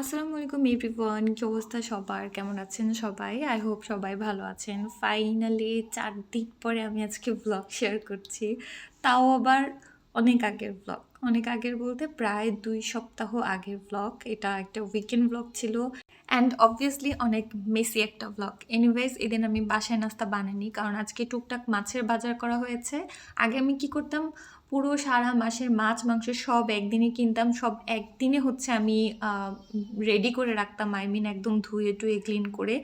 আসসালামু আলাইকুম এভরিওয়ান কি অবস্থা সবার? কেমন আছেন সবাই? আই হোপ সবাই ভালো আছেন। ফাইনালি চার দিন পরে আমি আজকে ব্লগ শেয়ার করছি। তাও আবার অনেক আগের ব্লগ অনেক আগের বলতে প্রায় দুই সপ্তাহ আগের ব্লগ এটা একটা উইকেন্ড ব্লগ ছিল। অ্যান্ড অবভিয়াসলি অনেক মেসি একটা ব্লগ এনিওয়েজ এদিন আমি বাসায় নাস্তা বানাইনি, কারণ আজকে টুকটাক মাছের বাজার করা হয়েছে। আগে আমি কি করতাম? পুরো সারা মাসের মাছ মাংস সব একদিনে কিনতাম, সব একদিনে হচ্ছে আমি রেডি করে রাখতাম আই মিন একদম ধুয়ে টুয়ে ক্লিন করে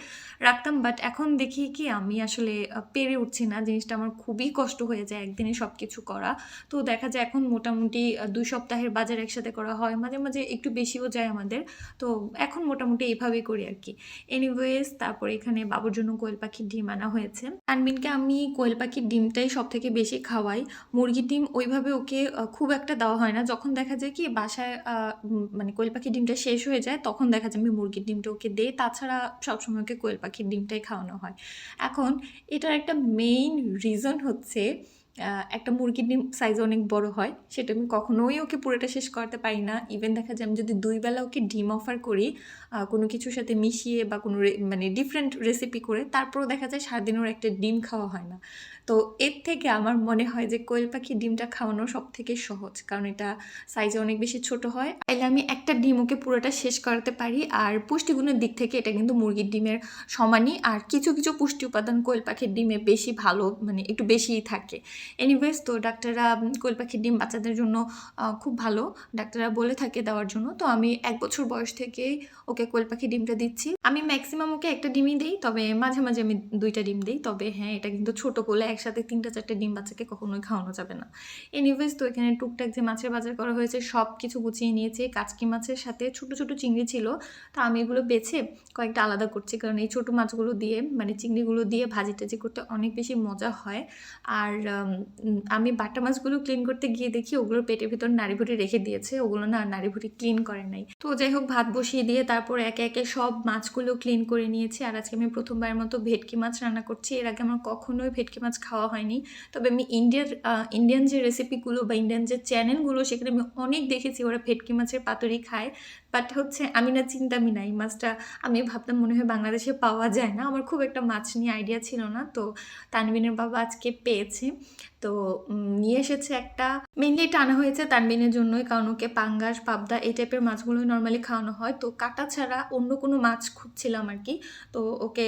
রাখতাম বাট এখন দেখি কি আমি আসলে পেরে উঠছি না, জিনিসটা আমার খুবই কষ্ট হয়ে যায় একদিনে সব কিছু করা। তো দেখা যায় এখন মোটামুটি দুই সপ্তাহের বাজার একসাথে করা হয়, মাঝে মাঝে একটু বেশিও যায় আমাদের। তো এখন মোটামুটি এইভাবেই করি আর কি। এনিওয়েজ তারপরে এখানে বাবুর জন্য কোয়েল পাখির ডিম আনা হয়েছে। আনবিনকে আমি কোয়েল পাখির ডিমটাই সব থেকে বেশি খাওয়াই। মুরগির ডিম ওইভাবে ওকে খুব একটা দেওয়া হয় না। যখন দেখা যায় কি বাসায় মানে কোয়েল পাখির ডিমটা শেষ হয়ে যায়, তখন দেখা যায় আমি মুরগির ডিমটা ওকে দেই। তাছাড়া সবসময় ওকে কোয়েল পাখির ডিমটাই খাওয়ানো হয়। এখন এটার একটা মেইন রিজন হচ্ছে একটা মুরগির ডিম সাইজ অনেক বড় হয়। সেটা আমি কখনোই ওকে পুরোটা শেষ করতে পারি না। ইভেন দেখা যায় আমি যদি দুই বেলা ওকে ডিম অফার করি কোনো কিছুর সাথে মিশিয়ে বা কোনো মানে ডিফারেন্ট রেসিপি করে, তারপরেও দেখা যায় সারাদিন ওর একটা ডিম খাওয়া হয় না। তো এর থেকে আমার মনে হয় যে কোয়েল পাখির ডিমটা খাওয়ানো সব থেকে সহজ, কারণ এটা সাইজে অনেক বেশি ছোট হয়। তাইলে আমি একটা ডিম ওকে পুরোটা শেষ করাতে পারি, আর পুষ্টিগুণের দিক থেকে এটা কিন্তু মুরগির ডিমের সমানই, আর কিছু কিছু পুষ্টি উপাদান কোয়েল পাখির ডিমে বেশি ভালো মানে একটু বেশিই থাকে। এনিওয়েজ তো ডাক্তাররা কোয়েল পাখির ডিম বাচ্চাদের জন্য খুব ভালো, ডাক্তাররা বলে থাকে দেওয়ার জন্য। তো আমি এক বছর বয়স থেকেই ওকে কোয়েল পাখির ডিমটা দিচ্ছি। আমি ম্যাক্সিমাম ওকে একটা ডিমই দিই, তবে মাঝে মাঝে আমি দুইটা ডিম দিই, তবে হ্যাঁ এটা কিন্তু ছোট বলে একসাথে তিনটা চারটে ডিম বাচ্চাকে কখনোই খাওয়ানো যাবে না। এনিওয়েজ তো এখানে টুকটাক যে মাছের বাজার করা হয়েছে, সব কিছু গুছিয়ে নিয়েছি। কাচকি মাছের সাথে ছোট ছোট চিংড়ি ছিল, তো আমি এগুলো বেছে কয়েকটা আলাদা করছি। কারণ এই ছোট মাছগুলো দিয়ে মানে চিংড়িগুলো দিয়ে ভাজি টাজি করতে অনেক বেশি মজা হয়। আর আমি বাটা মাছগুলো ক্লিন করতে গিয়ে দেখি ওগুলোর পেটের ভিতর নাড়ি ভুড়ি রেখে দিয়েছে। ওগুলো না নাড়ি ভুড়ি ক্লিন করে নাই। তো যাই হোক, ভাত বসিয়ে দিয়ে তারপর একে একে সব মাছগুলো ক্লিন করে নিয়েছি। আর আজকে আমি প্রথমবারের মতো ভেটকি মাছ রান্না করছি। এর আগে আমার কখনোই ভেটকি মাছ খাওয়া হয়নি। তবে আমি ইন্ডিয়ার ইন্ডিয়ান যে রেসিপিগুলো বা ইন্ডিয়ান যে চ্যানেলগুলো সেখানে আমি অনেক দেখেছি ওরা ভেটকি মাছের পাতুরি খায়। বাট হচ্ছে আমি না চিন্তামি না এই মাছটা আমি ভাবতাম মনে হয় বাংলাদেশে পাওয়া যায় না। আমার খুব একটা মাছ নিয়ে আইডিয়া ছিল না। তো তানবিনের বাবা আজকে পেয়েছে। তো নিয়ে এসেছে একটা মেনলি এটা আনা হয়েছে তানবিনের জন্যই, কারণ ওকে পাঙ্গাস, পাবদা এই টাইপের মাছগুলোই নর্মালি খাওয়ানো হয়। তো কাটা ছাড়া অন্য কোনো মাছ খুঁজছিলাম আর কি। তো ওকে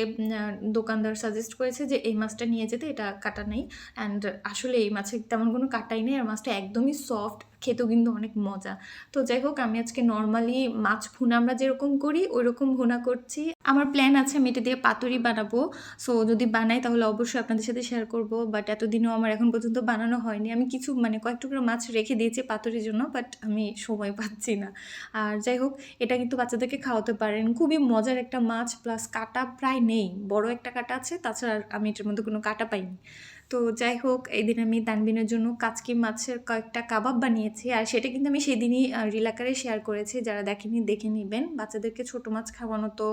দোকানদার সাজেস্ট করেছে যে এই মাছটা নিয়ে যেতে, এটা কাটা নেই। অ্যান্ড আসলে এই মাছের তেমন কোনো কাটাই নেই, আর মাছটা একদমই সফট খেতেও কিন্তু অনেক মজা। তো যাই হোক, আমি আজকে নর্মালি মাছ ভুনা আমরা যেরকম করি ওই রকম ভুনা করছি। আমার প্ল্যান আছে, আমি এটা দিয়ে পাতুরি বানাবো। সো যদি বানাই তাহলে অবশ্যই আপনাদের সাথে শেয়ার করব। বাট এতদিনও আমার এখন পর্যন্ত বানানো হয়নি। আমি কিছু মানে কয়েক টুকরো মাছ রেখে দিয়েছি পাতুরির জন্য বাট আমি সময় পাচ্ছি না। আর যাই হোক, এটা কিন্তু বাচ্চাদেরকে খাওয়াতে পারেন। খুবই মজার একটা মাছ প্লাস কাটা প্রায় নেই। বড় একটা কাটা আছে, তাছাড়া আমি এটার মধ্যে কোনো কাটা পাইনি। তো যাই হোক এই দিন আমি তানবিনের জন্য কাচকি মাছের কয়েকটা কাবাব বানিয়েছি। আর সেটা কিন্তু আমি সেদিনই রিলাকারে শেয়ার করেছি। যারা দেখেনি দেখে নেবেন। বাচ্চাদেরকে ছোট মাছ খাওয়ানো তো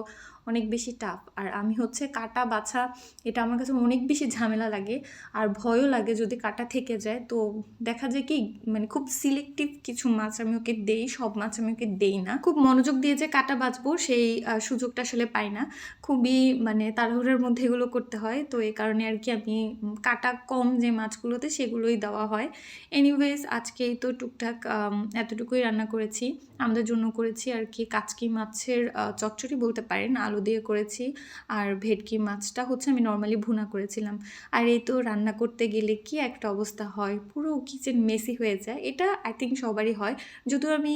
অনেক বেশি টাফ আর আমি হচ্ছে কাটা বাছা এটা আমার কাছে অনেক বেশি ঝামেলা লাগে। আর ভয়ও লাগে যদি কাটা থেকে যায়। তো দেখা যায় কি মানে খুব সিলেক্টিভ কিছু মাছ আমি ওকে দেই সব মাছ আমি ওকে দেই না। খুব মনোযোগ দিয়ে যে কাটা বাছবো সেই সুযোগটা আসলে পাই না। খুবই মানে তাড়াহুড়োর মধ্যে এগুলো করতে হয়। তো এই কারণে আর কি আমি উম, কাটা কম যে মাছগুলোতে সেগুলোই দেওয়া হয়। এনিওয়েজ আজকেই তো টুকটাক এতটুকুই রান্না করেছি। আমাদের জন্য করেছি আর কি কাচকি মাছের চচ্চড়ি বলতে পারেন, আলু দিয়ে করেছি। আর ভেটকি মাছটা হচ্ছে আমি নর্মালি ভুনা করেছিলাম। আর এই তো রান্না করতে গেলে কি একটা অবস্থা হয়, পুরো কিচেন মেসি হয়ে যায়। এটা আই থিঙ্ক সবারই হয়। যদিও আমি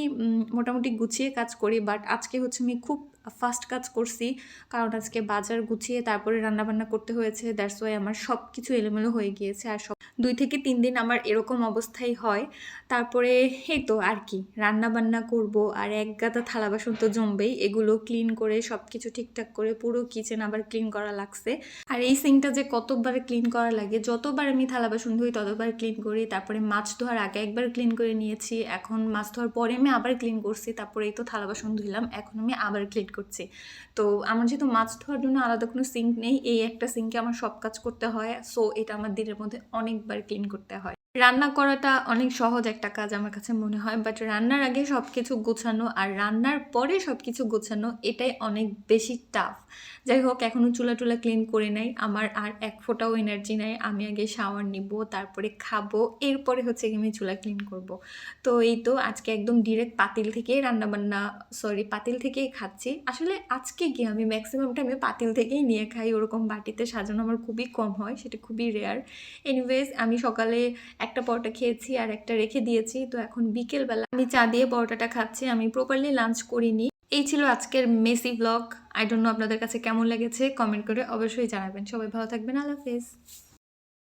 মোটামুটি গুছিয়ে কাজ করি বাট আজকে হচ্ছে আমি খুব ফাস্ট কাজ করছি, কারণ আজকে বাজার গুছিয়ে তারপরে রান্নাবান্না করতে হয়েছে দ্যাটস ওয়াই আমার সব কিছু এলোমেলো হয়ে গিয়েছে আর সব দুই থেকে তিন দিন আমার এরকম অবস্থাই হয়। তারপরে এই তো আর কি রান্না বান্না করব আর এক গাদা থালা বাসন তো জমবেই, এগুলো ক্লিন করে সব কিছু ঠিকঠাক করে পুরো কিচেন আবার ক্লিন করা লাগছে। আর এই সিঙ্কটা যে কতবার ক্লিন করা লাগে, যতবার আমি থালা বাসন ধুই ততবার ক্লিন করি, তারপরে মাছ ধোয়ার আগে একবার ক্লিন করে নিয়েছি, এখন মাছ ধোয়ার পরে আমি আবার ক্লিন করছি তারপরে এই তো থালা বাসন ধুইলাম, এখন আমি আবার ক্লিন করছি। তো আমার যেহেতু মাছ ধোয়ার জন্য আলাদা কোনো সিঙ্ক নেই, এই একটা সিঙ্কে আমার সব কাজ করতে হয়। সো এটা আমার দিনের মধ্যে অনেকবার ক্লিন করতে হয়। রান্না করাটা অনেক সহজ একটা কাজ আমার কাছে মনে হয় বাট রান্নার আগে সব কিছু গোছানো আর রান্নার পরে সব কিছু গোছানো এটাই অনেক বেশি টাফ যাই হোক এখনও চুলা টুলা ক্লিন করে নাই, আমার আর এক ফোঁটাও এনার্জি নাই, আমি আগে শাওয়ার নিব, তারপরে খাব, এরপরে হচ্ছে আমি চুলা ক্লিন করব। তো এই তো আজকে একদম ডিরেক্ট পাতিল থেকেই রান্নাবান্না সরি পাতিল থেকেই খাচ্ছি। আসলে আজকে কি আমি ম্যাক্সিমাম টাইমে পাতিল থেকেই নিয়ে খাই, ওরকম বাটিতে সাজানো আমার খুবই কম হয়, সেটা খুবই রেয়ার এনিওয়েজ আমি সকালে একটা পরোটা খেয়েছি আর একটা রেখে দিয়েছি। তো এখন বিকেলবেলা আমি চা দিয়ে পরোটাটা খাচ্ছি। আমি প্রপারলি লাঞ্চ করিনি। এই ছিল আজকের messy blog I don't know আপনাদের কাছে কেমন লেগেছে? কমেন্ট করে অবশ্যই জানাবেন। সবাই ভালো থাকবেন। আল্লাহ হাফেজ।